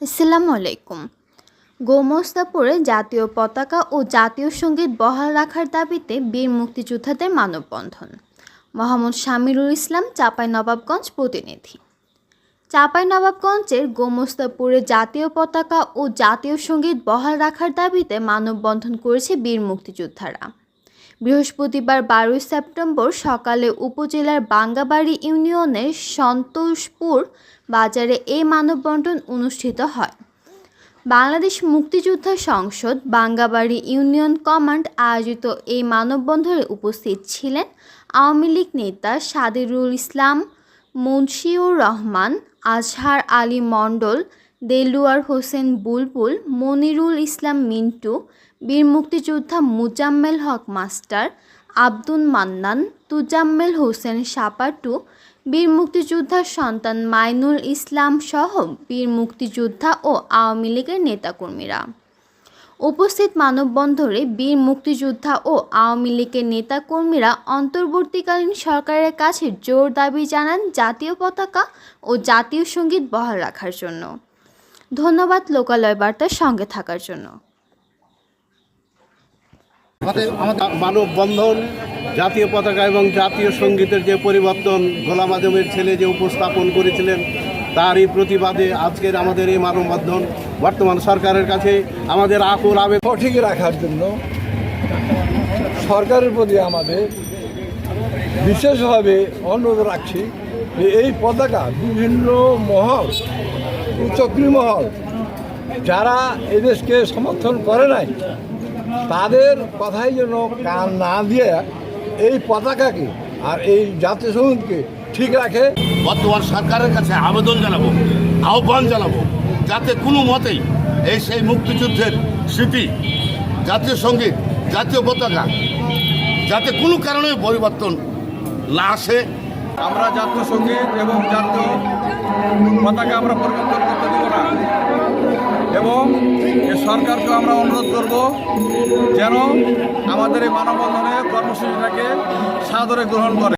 আসসালামু আলাইকুম। গোমস্তাপুরে জাতীয় পতাকা ও জাতীয় সংগীত বহাল রাখার দাবিতে বীর মুক্তিযোদ্ধাদের মানববন্ধন। মোহাম্মদ শামিরুল ইসলাম, চাপাই নবাবগঞ্জ প্রতিনিধি। চাপাই নবাবগঞ্জের গোমস্তাপুরে জাতীয় পতাকা ও জাতীয় সংগীত বহাল রাখার দাবিতে মানববন্ধন করেছে বীর মুক্তিযোদ্ধারা। বৃহস্পতিবার বারোই সেপ্টেম্বর সকালে উপজেলার বাঙ্গাবাড়ি ইউনিয়নের সন্তোষপুর বাজারে এই মানববন্ধন অনুষ্ঠিত হয়। বাংলাদেশ মুক্তিযোদ্ধা সংসদ বাঙ্গাবাড়ি ইউনিয়ন কমান্ড আয়োজিত এই মানববন্ধনে উপস্থিত ছিলেন আওয়ামী লীগ নেতা সাদিরুল ইসলাম, মুন্সিউর রহমান, আজহার আলী মণ্ডল দেলুয়ার হোসেন বুলবুল, মনিরুল ইসলাম মিন্টু, বীর মুক্তিযোদ্ধা মুজাম্মেল হক মাস্টার, আব্দুল মান্নান, তুজাম্মেল হোসেন সাপাটু, বীর মুক্তিযোদ্ধার সন্তান মাইনুল ইসলাম সহ বীর মুক্তিযোদ্ধা ও আওয়ামী লীগের নেতাকর্মীরা। উপস্থিত মানববন্ধনে বীর মুক্তিযোদ্ধা ও আওয়ামী লীগের নেতাকর্মীরা অন্তর্বর্তীকালীন সরকারের কাছে জোর দাবি জানান জাতীয় পতাকা ও জাতীয় সংগীত বহাল রাখার জন্য। ধন্যবাদ লোকালয় বার্তার সঙ্গে থাকার জন্য। আমাদের আমাদের মানববন্ধন জাতীয় পতাকা এবং জাতীয় সঙ্গীতের যে পরিবর্তন গোলাম আজমের ছেলে যে উপস্থাপন করেছিলেন তারই প্রতিবাদে আজকের আমাদের এই মানববন্ধন বর্তমান সরকারের কাছে আমাদের আকুল আবেগ সঠিক রাখার জন্য সরকারের প্রতি আমাদের বিশেষভাবে অনুরোধ রাখছি যে এই পতাকা বিভিন্ন মহল উচ্চক্রী মহল যারা এদেশকে সমর্থন করে নাই, তাদের কথাই যেন কান না দিয়ে এই পতাকাকে আর এই জাতীয় সঙ্গীতকে ঠিক রাখে। বর্তমান সরকারের কাছে আবেদন জানাব, আহ্বান জানাব, যাতে কোনো মতেই এই সেই মুক্তিযুদ্ধের স্মৃতি জাতীয় সংগীত জাতীয় পতাকা, যাতে কোনো কারণে পরিবর্তন না আসে। আমরা জাতীয় সংগীত এবং জাতীয় পতাকা আমরা পরিবর্তন করতে দেবো না। এবং সরকারকে আমরা অনুরোধ করব যেন আমাদের এই মানববন্ধনে কর্মসূচিটাকে সাদরে গ্রহণ করে।